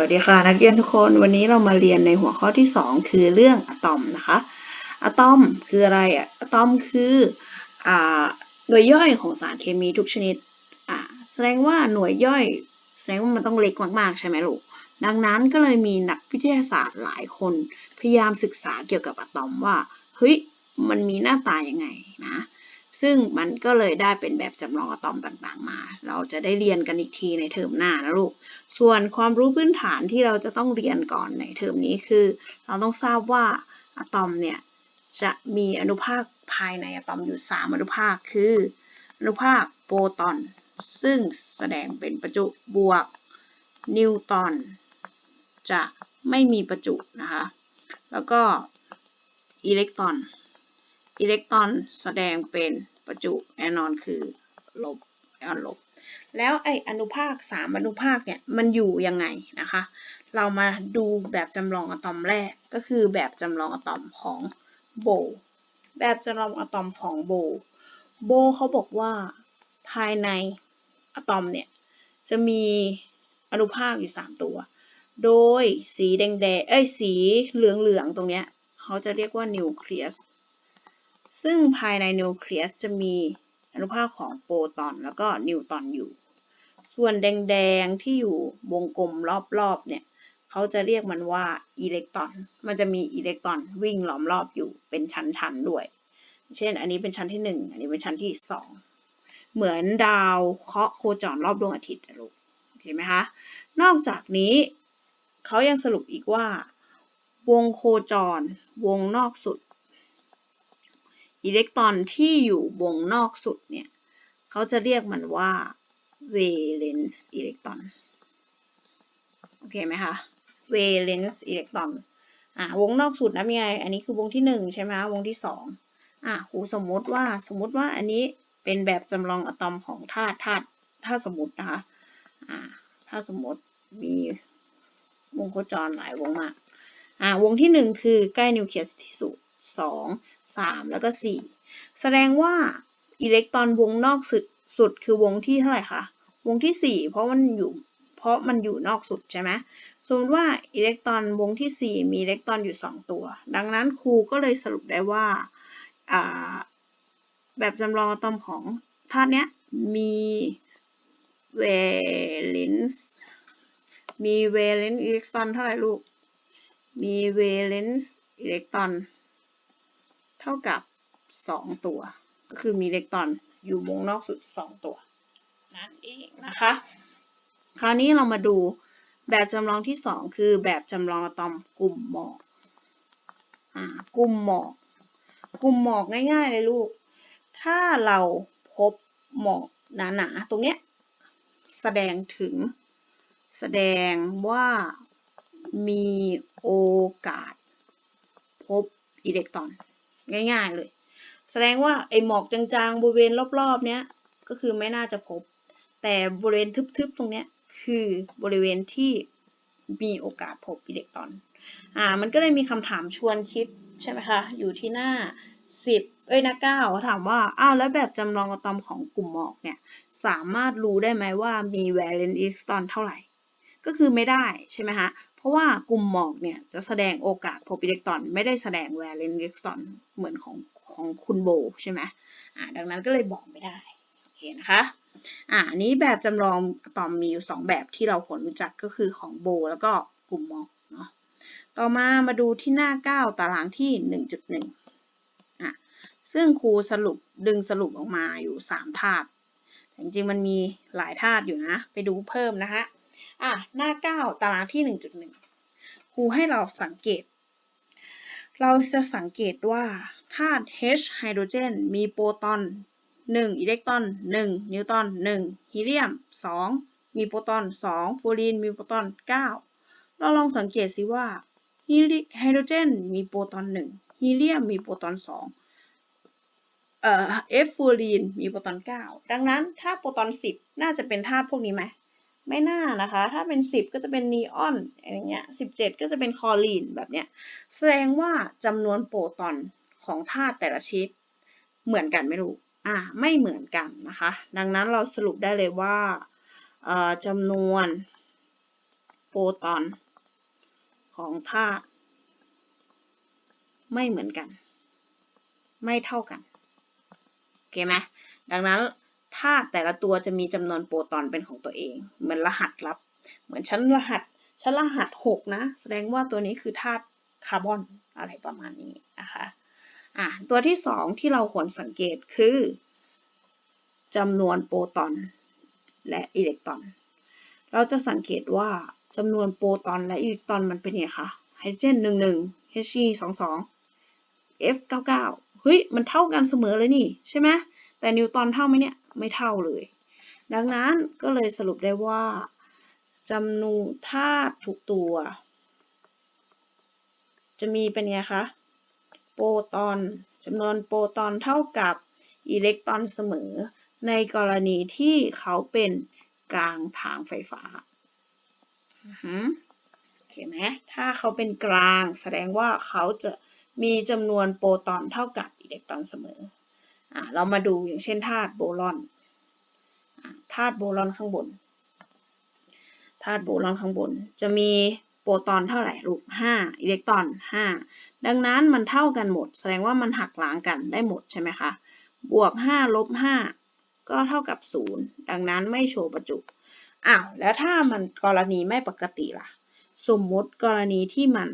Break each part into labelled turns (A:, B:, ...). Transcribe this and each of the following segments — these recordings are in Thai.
A: วัสดีค่ะ นักเรียนทุกคนวันนี้เรามาเรียนในหัวข้อที่ 2 คือเรื่องอะตอมนะคะอะตอมคืออะไรอะอะตอมคืออหน่วยย่อยของสารเคมีทุกชนิดอ่าแสดงว่าหน่วยย่อย แสดงว่ามันต้องเล็กมากๆใช่ไหมลูกดังนั้นก็เลยมีนักวิทยาศาสตร์หลายคน พยายามศึกษาเกี่ยวกับอะตอมว่าเฮ้ยมันมีหน้าตายังไงนะ ซึ่งมันก็เลยได้เป็นแบบจำลองอะตอมต่างๆมา เราจะได้เรียนกันอีกทีในเทอมหน้านะลูก ส่วนความรู้พื้นฐานที่เราจะต้องเรียนก่อนในเทอมนี้คือ เราต้องทราบว่าอะตอมเนี่ยจะมีอนุภาคภายในอะตอมอยู่ 3 อนุภาคคือ อนุภาคโปรตอน ซึ่งแสดงเป็นประจุบวก นิวตอนจะไม่มีประจุนะคะ แล้วก็อิเล็กตรอน อิเล็กตรอนแสดงเป็นประจุแน่นอนคือลบแอนลบ แล้วไออนุภาค3อนุภาคเนี่ยมันอยู่ยังไงนะคะ เรามาดูแบบจำลองอะตอมแรกก็คือแบบจำลองอะตอมของโบ แบบจำลองอะตอมของโบ โบเขาบอกว่าภายในอะตอมเนี่ยจะมีอนุภาคอยู่ 3 ตัว โดยสีแดงแดงเอ้ยสีเหลืองเหลืองตรงเนี้ยเขาจะเรียกว่านิวเคลียส ซึ่งภายในนิวเคลียสจะมีอนุภาคของโปรตอนแล้วก็นิวตรอนอยู่ ส่วนแดงๆที่อยู่วงกลมรอบๆเนี่ยเขาจะเรียกมันว่าอิเล็กตรอน มันจะมีอิเล็กตรอนวิ่งล้อมรอบอยู่เป็นชั้นๆด้วย เช่น อันนี้เป็นชั้นที่ 1 อันนี้เป็นชั้นที่ 2 เหมือนดาวเคราะห์โคจรรอบดวงอาทิตย์นะลูกโอเคไหมคะ นอกจากนี้เขายังสรุปอีกว่า วงโคจร วงนอกสุด อิเล็กตรอนที่อยู่วงนอกสุดเนี่ยเขาจะเรียกมันว่า valence อิเล็กตรอนโอเคไหมคะ valence อิเล็กตรอนอ่าวงนอกสุดนะมีไงอันนี้คือวงที่หนึ่งใช่ไหมวงที่สองอะครูสมมติว่าสมมติว่าอันนี้เป็นแบบจำลองอะตอมของธาตุธาตุถ้าสมมตินะคะอ่าถ้าสมมติมีวงโคจรหลายวงมากอ่าวงที่หนึ่งคือใกล้นิวเคลียสที่สุด สองสามแล้วก็สี่แสดงว่าอิเล็กตรอนวงนอกสุดสุดคือวงที่เท่าไหร่คะ วงที่สี่เพราะมันอยู่ เพราะมันอยู่นอกสุดใช่ไหมสมมติว่าอิเล็กตรอนวงที่สี่มีอิเล็กตรอนอยู่สองตัว ดังนั้นครูก็เลยสรุปได้ว่า แบบจำลองอะตอมของธาตุเนี้ยมี valence มี valence อิเล็กตรอนเท่าไหร่ลูก มี valence อิเล็กตรอน เท่ากับ 2 ตัว ก็คือมีอิเล็กตรอนอยู่วงนอกสุด 2 ตัว นั่นเองนะคะ คราวนี้เรามาดูแบบจำลองที่ 2 คือแบบจำลองอะตอมกลุ่มหมอกกลุ่มหมอก กลุ่มหมอกง่ายๆเลยลูก ถ้าเราพบหมอกหนาๆตรงเนี้ยแสดงถึงแสดงว่ามีโอกาสพบอิเล็กตรอน ง่าย ๆ เลย แสดงว่าไอหมอกจางๆบริเวณรอบๆเนี้ยก็คือไม่น่าจะพบ แต่บริเวณทึบๆตรงเนี้ยคือบริเวณที่มีโอกาสพบอิเล็กตรอน อ่า มันก็เลยมีคำถามชวนคิดใช่ไหมคะ อยู่ที่หน้า 10 เอ้ยหน้า9เขาถามว่า อ้าว แล้วแบบจำลองอะตอมของกลุ่มหมอกเนี่ย สามารถรู้ได้ไหมว่ามี valence อิเล็กตรอนเท่าไหร่ ก็คือไม่ได้ใช่ไหมคะ เพราะว่ากลุ่มหมอกเนี่ยจะแสดงโอกาสโพบิเล็กตรอนไม่ได้แสดง valence อิเล็กตรอนเหมือนของของคุณโบใช่ไหมอ่าดังนั้นก็เลยบอกไม่ได้โอเคนะคะอ่านี้แบบจำลองอะตอมมีอยู่2แบบที่เราควรรู้จักก็คือของโบแล้วก็กลุ่มหมอกเนาะต่อมามาดูที่หน้า 9 ตารางที่ 1.1อะซึ่งครูสรุปดึงสรุปออกมาอยู่ 3 ธาตุจริงๆมันมีหลายธาตุอยู่นะ ไปดูเพิ่มนะคะอะหน้า 9 ตารางที่ 1.1ค รูให้เราสังเกต เราจะสังเกตว่าธาตุ H ไฮโดรเจนมีโปรตอน 1 อิเล็กตรอน 1 นิวตรอน 1 ฮีเลียม 2 มีโปรตอน 2 ฟลูออรีน มีโปรตอน 9 เราลองสังเกตสิว่าไฮโดรเจนมีโปรตอน 1 ฮีเลียมมีโปรตอน 2 เอ่อ F ฟลูออรีนมีโปรตอน 9 ดังนั้นถ้าโปรตอน 10 น่าจะเป็นธาตุพวกนี้ไหม ไม่น่านะคะ ถ้าเป็น 10 ก็จะเป็นนีออนอะไรเงี้ย17 ก็จะเป็นคอรีนแบบเนี้ย แสดงว่าจำนวนโปรตอนของธาตุแต่ละชนิดเหมือนกันไหมลูกอ่า ไม่เหมือนกันนะคะ ดังนั้นเราสรุปได้เลยว่าเอ่อจำนวนโปรรตอนของธาตุไม่เหมือนกัน ไม่เท่ากัน โอเคไหมดังนั้น ธาตุแต่ละตัวจะมีจำนวนโปรตอนเป็นของตัวเอง เหมือนรหัสลับ เหมือนชั้นรหัสชั้นรหัสหกนะ แสดงว่าตัวนี้คือธาตุคาร์บอนอะไรประมาณนี้นะคะอะตัวที่สองที่เราควรสังเกตคือจำนวนโปรตอนและอิเล็กตรอน เราจะสังเกตว่าจำนวนโปรตอนและอิเล็กตรอนมันเป็นไงคะไฮโดรเจนหนึ่งหนึ่ง He สองสอง F เก้าเก้าเฮ้ย มันเท่ากันเสมอเลยนี่ใช่ไหม แต่นิวตอนเท่าไหมเนี่ย ไม่เท่าเลย ดังนั้นก็เลยสรุปได้ว่าจำนวนธาตุทุกตัว จะมีเป็นไงคะ โปรตอนจำนวนโปรตอนเท่ากับอิเล็กตรอนเสมอ ในกรณีที่เขาเป็นกลางทางไฟฟ้าโอเคไหมถ้าเขาเป็นกลางแสดงว่าเขาจะมีจำนวนโปรตอนเท่ากับอิเล็กตรอนเสมอ เรามาดูอย่างเช่นธาตุโบรอนธาตุโบรอนข้างบนธาตุโบรอนข้างบน จะมีโปรตอนเท่าไหร่ลูก5อิเล็กตรอน5ดังนั้นมันเท่ากันหมด แสดงว่ามันหักล้างกันได้หมดใช่ไหมคะบวก5ลบ5ก็เท่ากับ0ดังนั้นไม่โชว์ประจุอ้าวแล้วถ้ามันกรณีไม่ปกติล่ะ สมมติกรณีที่มัน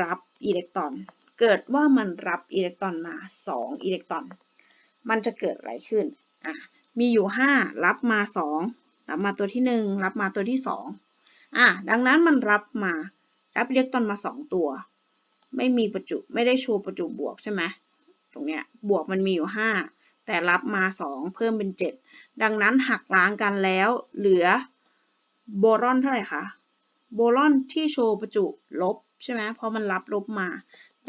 A: รับอิเล็กตรอน เกิดว่ามันรับอิเล็กตรอนมา2อิเล็กตรอน มันจะเกิดอะไรขึ้นอะมีอยู่ 5 รับมา 2 รับมาตัวที่ 1 รับมาตัวที่2อะดังนั้นมันรับมารับอิเล็กตอนมา 2 ตัว ไม่มีประจุไม่ได้โชว์ประจุบวกใช่ไหมตรงเนี้ยบวกมันมีอยู่ 5 แต่รับมา 2 เพิ่มเป็น 7 ดังนั้นหักล้างกันแล้วเหลือโบรอนเท่าไหร่คะโบรอนที่โชว์ประจุลบใช่ไหมเพราะมันรับลบมา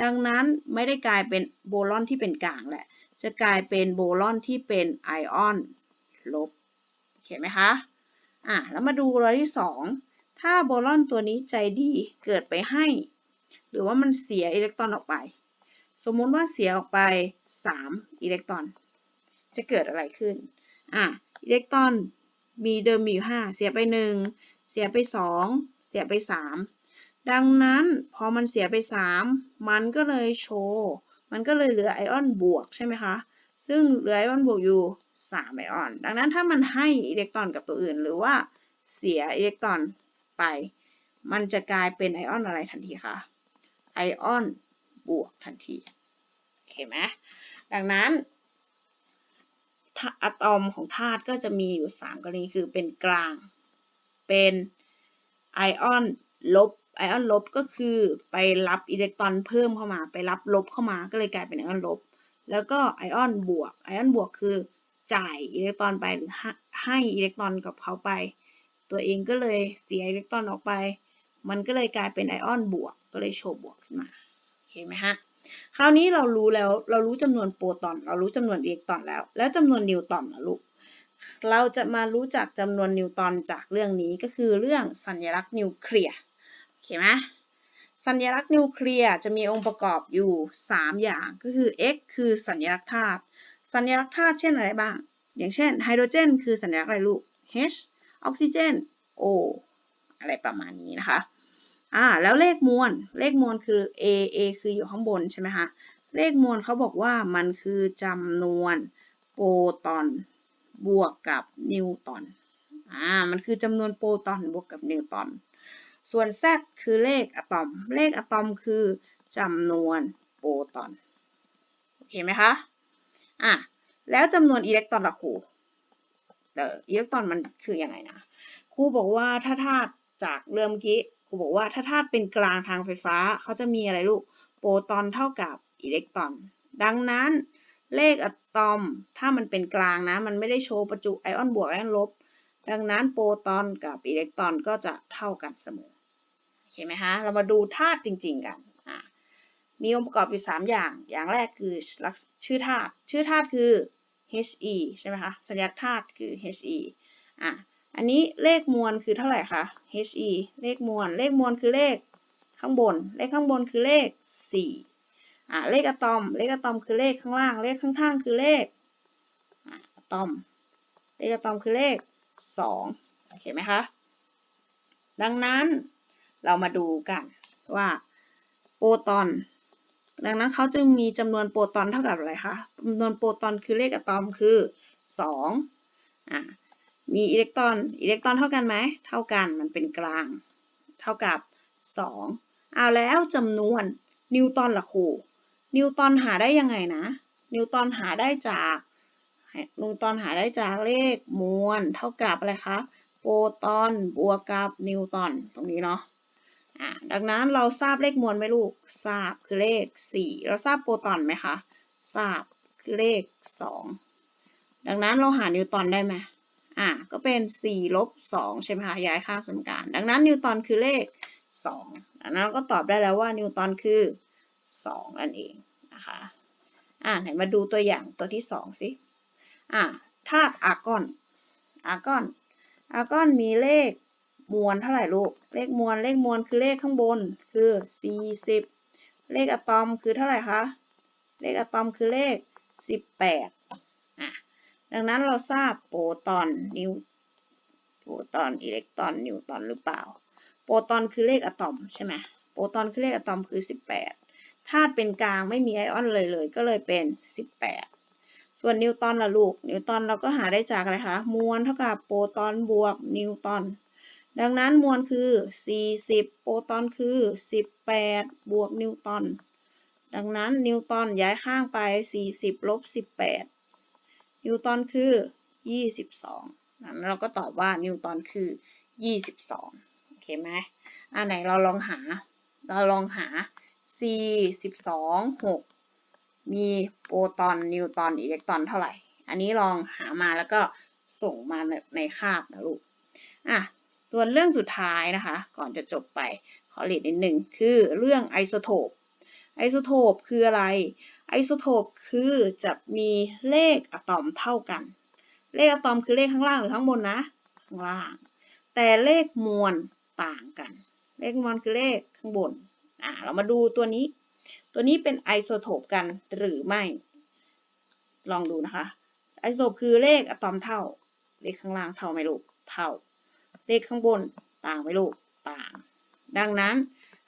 A: ดังนั้นไม่ได้กลายเป็นโบรอนที่เป็นกลางแหละ จะกลายเป็นโบรอนที่เป็นไอออนลบเห็นไหมคะอะแล้วมาดูรอยที่ 2 ถ้าโบรอนตัวนี้ใจดีเกิดไปให้ หรือว่ามันเสียอิเล็กตรอนออกไป สมมุติว่าเสียออกไป 3 อิเล็กตรอน จะเกิดอะไรขึ้นอะอิเล็กตรอนมีเดิมมีอยู่ 5 เสียไป 1 เสียไป 2 เสียไป 3 ดังนั้นพอมันเสียไป 3 มันก็เลยโชว์ มันก็เลยเหลือไอออนบวกใช่ไหมคะ ซึ่งเหลือไอออนบวกอยู่ 3 ไอออน ดังนั้นถ้ามันให้อิเล็กตรอนกับตัวอื่น หรือว่าเสียอิเล็กตรอนไป มันจะกลายเป็นไอออนอะไรทันทีคะ ไอออนบวกทันที โอเคไหมดังนั้นอะตอมของธาตุก็จะมีอยู่ 3 กรณีคือเป็นกลาง เป็นไอออน ลบไอออนลบก็คือไปรับอิเล็กตรอนเพิ่มเข้ามา ไปรับลบเข้ามาก็เลยกลายเป็นไอออนลบ แล้วก็ไอออนบวกไอออนบวกคือจ่ายอิเล็กตรอนไปหรือให้อิเล็กตรอนกับเขาไป ตัวเองก็เลยเสียอิเล็กตรอนออกไป มันก็เลยกลายเป็นไอออนบวก ก็เลยโชว์บวกขึ้นมาโอเคไหมฮะคราวนี้เรารู้แล้วเรารู้จำนวนโปรตอน เรารู้จำนวนอิเล็กตรอนแล้ว แล้วจำนวนนิวตรอนนะลูกเราจะมารู้จักจำนวนนิวตรอนจากเรื่องนี้ก็คือเรื่องสัญลักษณ์นิวเคลียร์ โอเคไหมสัญลักษณ์นิวเคลียร์จะมีองค์ประกอบอยู่ 3 อย่างก็คือ X คือสัญลักษณ์ธาตุสัญลักษณ์ธาตุเช่นอะไรบ้าง อย่างเช่นไฮโดรเจนคือสัญลักษณ์อะไรลูก H ออกซิเจน O อะไรประมาณนี้นะคะอ่าแล้วเลขมวลเลขมวลคือ a a คืออยู่ข้างบนใช่ไหมคะเลขมวลเขาบอกว่ามันคือจำนวนโปรตอนบวกกับนิวตอนอ่ามันคือจำนวนโปรตอนบวกกับนิวตอน ส่วน z คือเลขอะตอม เลขอะตอมคือจำนวนโปรตอน โอเคไหมคะ อะ แล้วจำนวนอิเล็กตรอนละครูเอออิเล็กตรอนมันคืออยังไงนะ ครูบอกว่าถ้าธาตุจากเริ่มกี้ ครูบอกว่าถ้าธาตุเป็นกลางทางไฟฟ้า เขาจะมีอะไรลูก โปรตอนเท่ากับอิเล็กตรอน ดังนั้นเลขอะตอม ถ้ามันเป็นกลางนะ มันไม่ได้โชว์ประจุไอออนบวกไอออนลบ ดังนั้นโปรตอนกับอิเล็กตรอนก็จะเท่ากันเสมอ โอเคไหมคะเรามาดูธาตุจริง ๆ กันมีองค์ประกอบอยู่ 3 อย่าง อย่างแรกคือชื่อธาตุ ชื่อธาตุคือ He ใช่ไหมคะ สัญลักษณ์ธาตุคือ He อะ อันนี้เลขมวลคือเท่าไหร่คะ He เลขมวล เลขมวลคือเลขข้างบน เลขข้างบนคือเลข 4 อ่าเลขอะตอม เลขอะตอมคือเลขข้างล่าง เลขข้างๆคือเลขอะตอม เลขอะตอมคือเลข 2 โอเคไหมคะ ดังนั้น เรามาดูกันว่าโปรตอน ดังนั้นเขาจึงมีจำนวนโปรตอนเท่ากับอะไรคะจำนวนโปรตอนคือเลขอะตอมคือ2อะมีอิเล็กตรอน อิเล็กตรอนเท่ากันไหม เท่ากัน มันเป็นกลาง เท่ากับ 2 เอาแล้วจำนวนนิวตันละครู นิวตันหาได้ยังไงนะ นิวตันหาได้จากนิวตันหาได้จากเลขมวลเท่ากับอะไรคะ โปรตอนบวกกับนิวตัน ตรงนี้เนาะ อ่าดังนั้นเราทราบเลขมวลไหมลูก ทราบคือเลข 4 เราทราบโปรตอนไหมคะ ทราบคือเลข 2 ดังนั้นเราหานิวตันได้ไหมอ่าก็เป็น 4 ลบ 2 ใช่ไหมคะ ย้ายข้าสมการ ดังนั้นนิวตันคือเลข 2 ดังนั้นเราก็ตอบได้แล้วว่านิวตันคือ 2 นั่นเองนะคะ อ่าไหนมาดูตัวอย่างตัวที่ 2 สิอ่าธาตุอาร์กอนอาร์กอนอาร์กอนมีเลข มวลเท่าไหร่ลูก เลขมวล เลขมวลคือเลขข้างบนคือ 40 เลขอะตอมคือเท่าไหร่คะ เลขอะตอมคือเลข 18อะดังนั้นเราทราบโปรตอนนิวโปรตอนอิเล็กตรอนนิวตรอนหรือเปล่า โปรตอนคือเลขอะตอมใช่ไหมโปรตอนคือเลขอะตอมคือ 18ธาตุเป็นกลางไม่มีไอออนเลยเลย ก็เลยเป็น 18 ส่วนนิวตอนล่ะลูก นิวตอนเราก็หาได้จากอะไรคะ มวลเท่ากับโปรตอนบวกนิวตอน ดังนั้นมวลคือ 40 โปรตอนคือ 18 บวกนิวตอนดังนั้นนิวตอนย้ายข้างไป 40ลบ18 นิวตอนคือ 22นั้นเราก็ตอบว่านิวตอนคือ 22 โอเคไหมอันไหนเราลองหา เราลองหา C 12 6 มีโปรตอน นิวตอนอิเล็กตรอนเท่าไหร่ อันนี้ลองหามาแล้วก็ส่งมาในคาบนะลูก อะ ส่วนเรื่องสุดท้ายนะคะ ก่อนจะจบไปขอเรียนนิดหนึ่งคือเรื่องไอโซโทปไอโซโทปคืออะไร ไอโซโทปคือจะมีเลขอะตอมเท่ากัน เลขอะตอมคือเลขข้างล่างหรือข้างบนนะ ข้างล่าง แต่เลขมวลต่างกัน เลขมวลคือเลขข้างบนอะเรามาดูตัวนี้ ตัวนี้เป็นไอโซโทปกันหรือไม่ ลองดูนะคะ ไอโซโทปคือเลขอะตอมเท่า เลขข้างล่างเท่าไหมลูก เท่า เลขข้างบนต่างไหมลูกต่าง ดังนั้น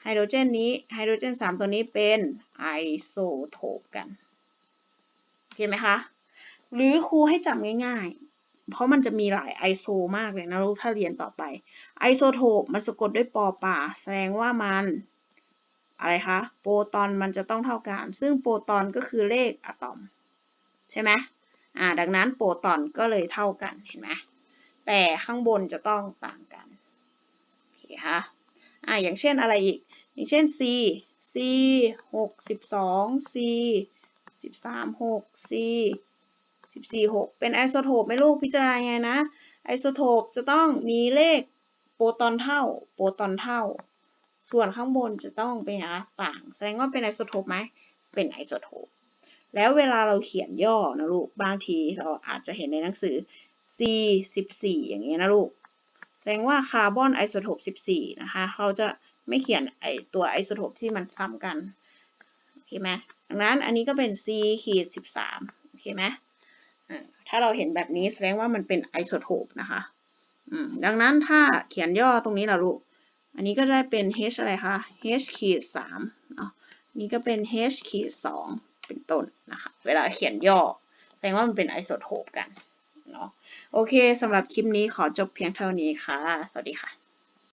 A: ไฮโดรเจนนี้ไฮโดรเจน 3 ตัวนี้เป็นไอโซโทปกันโอเคไหมคะหรือครูให้จำง่ายๆ เพราะมันจะมีหลายไอโซมากเลยนะลูกถ้าเรียนต่อไปไอโซโทปมันสะกดด้วยปอป่า แสดงว่ามันอะไรคะโปรตอนมันจะต้องเท่ากัน ซึ่งโปรตอนก็คือเลขอะตอม ใช่ไหมอ่าดังนั้นโปรตอนก็เลยเท่ากันเห็นไหม แต่ข้างบนจะต้องต่างกันโอเคค่ะอ่าอย่างเช่นอะไรอีก อย่างเช่น C C หกสิบอง C สิบามหก C สิบี่หกเป็นไอโซโทปไหมลูกพิจารณาไงนะไอโซโทปจะต้องมีเลขโปรตอนเท่า โปรตอนเท่า ส่วนข้างบนจะต้องเป็นอะไรต่าง แสดงว่าเป็นไอโซโทปไหมเป็นไอโซโทปแล้วเวลาเราเขียนย่อนะลูกบางทีเราอาจจะเห็นในหนังสือ C 14 อย่างเงี้ยนะลูก แสดงว่าคาร์บอนไอโซโทป14 นะคะ เขาจะไม่เขียนไอตัวไอโซโทปที่มันซ้ำกัน โอเคไหมดังนั้นอันนี้ก็เป็น C ขีด13 โอเคไหมถ้าเราเห็นแบบนี้แสดงว่ามันเป็นไอโซโทปนะคะดังนั้นถ้าเขียนย่อตรงนี้ล่ะลูก อันนี้ก็ได้เป็น H อะไรคะ H ขีด3เนาะนี่ก็เป็น H ขีด2เป็นต้นนะคะ เวลาเขียนย่อ แสดงว่ามันเป็นไอโซโทปกัน เนาะโอเคสำหรับคลิปนี้ขอจบเพียงเท่านี้ค่ะ สวัสดีค่ะ